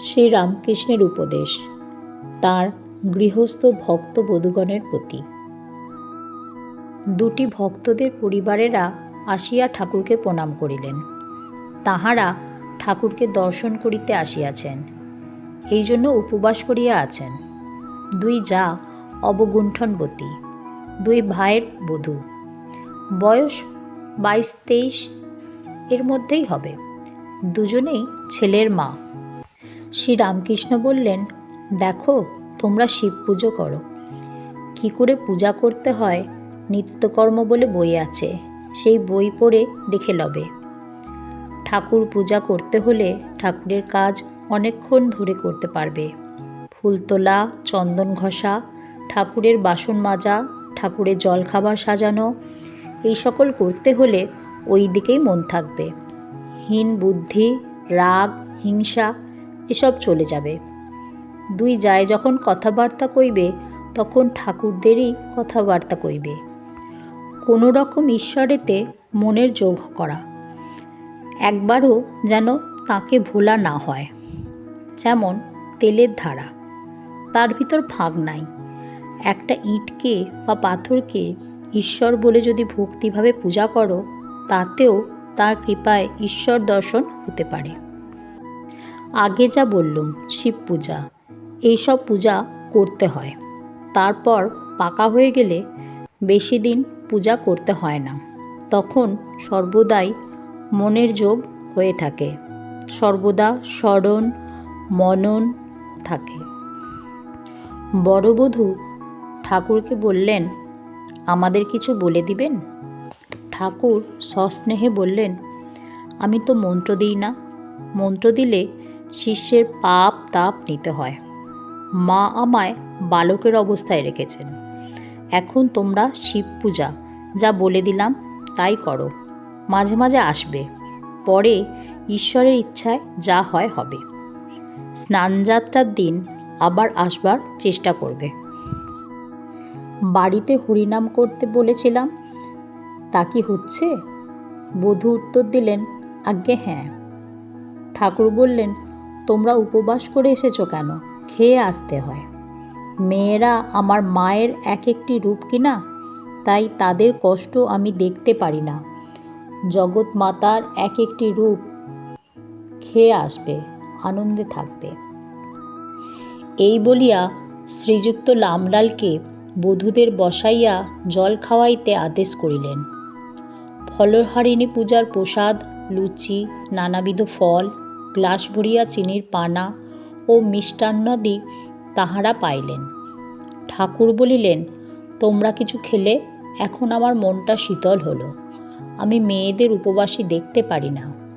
শ্রীরামকৃষ্ণের উপদেশ। তার গৃহস্থ ভক্ত বধূগণের প্রতি। দুটি ভক্তদের পরিবারেরা আসিয়া ঠাকুরকে প্রণাম করিলেন। তাহারা ঠাকুরকে দর্শন করিতে আসিয়াছেন। এই জন্য উপবাস করিয়া আছেন। দুই যা অবগুণ্ঠনবতী, দুই ভাইয়ের বধূ। বয়স বাইশ তেইশ এর মধ্যেই হবে। দুজনেই ছেলের মা। শ্রী রামকৃষ্ণ বললেন, দেখো, তোমরা শিব পুজো করো। কী করে পূজা করতে হয়, নিত্যকর্ম বলে বই আছে, সেই বই পড়ে দেখে লবে। ঠাকুর পূজা করতে হলে ঠাকুরের কাজ অনেকক্ষণ ধরে করতে পারবে। ফুল তোলা চন্দন ঘষা, ঠাকুরের বাসন মাজা, ঠাকুরের জলখাবার সাজানো, এই সকল করতে হলে ওই দিকেই মন থাকবে। হীন বুদ্ধি, রাগ, হিংসা এসব চলে যাবে। দুই যায় যখন কথাবার্তা কইবে, তখন ঠাকুরদেরই কথাবার্তা কইবে। কোনো রকম ঈশ্বরেতে মনের যোগ করা। একবারও যেন তাকে ভোলা না হয়। যেমন তেলের ধারা। তার ভিতর ফাঁক নাই। একটা ইঁটকে বা পাথরকে ঈশ্বর বলে যদি ভক্তিভাবে পূজা করো, তাতেও তার কৃপায় ঈশ্বর দর্শন হতে পারে। আগে যা বললুম, শিব পূজা। এইসব পূজা করতে হয়। তারপর পাকা হয়ে গেলে বেশি দিন পূজা করতে হয় না। তখন সর্বদাই মনের যোগ হয়ে থাকে। সর্বদা স্মরণ, মনন থাকে। বড়বধূ ঠাকুরকে বললেন, আমাদের কিছু বলে দিবেন? ঠাকুর সস্নেহে বললেন, আমি তো মন্ত্র দিই না। মন্ত্র দিলে শিষ্যের পাপ তাপ নিতে হয়। মা আমায় বালকের অবস্থায় রেখেছেন। এখন তোমরা শিব পূজা, যা বলে দিলাম, তাই করো। মাঝে মাঝে আসবে। পরে ঈশ্বরের ইচ্ছায় যা হয় হবে। স্নানযাত্রার দিন আবার আসবার চেষ্টা করবে। বাড়িতে হরিনাম করতে বলেছিলাম, তা কি হচ্ছে? বধূ উত্তর দিলেন, আজ্ঞে হ্যাঁ। ঠাকুর বললেন তোমরা উপবাস করে এসেছ কেন? খেয়ে আসতে হয়। মেয়েরা আমার মায়ের এক একটি রূপ কিনা? তাই তাদের কষ্ট আমি দেখতে পারি না। জগৎ মাতার এক একটি রূপ খেয়ে আসবে, আনন্দে থাকবে। এই বলিয়া শ্রীযুক্ত লামলালকে বধূদের বসাইয়া জল খাওয়াইতে আদেশ করিলেন। ফলহারিণী পূজার প্রসাদ, লুচি, নানাবিধ ফল গ্লাস ভরিয়া চিনির পানা ও মিষ্টান্নাদি তাহারা পাইলেন। ঠাকুর বলিলেন, তোমরা কিছু খেলে, এখন আমার মনটা শীতল হলো। আমি মেয়েদের উপবাসী দেখতে পারি না।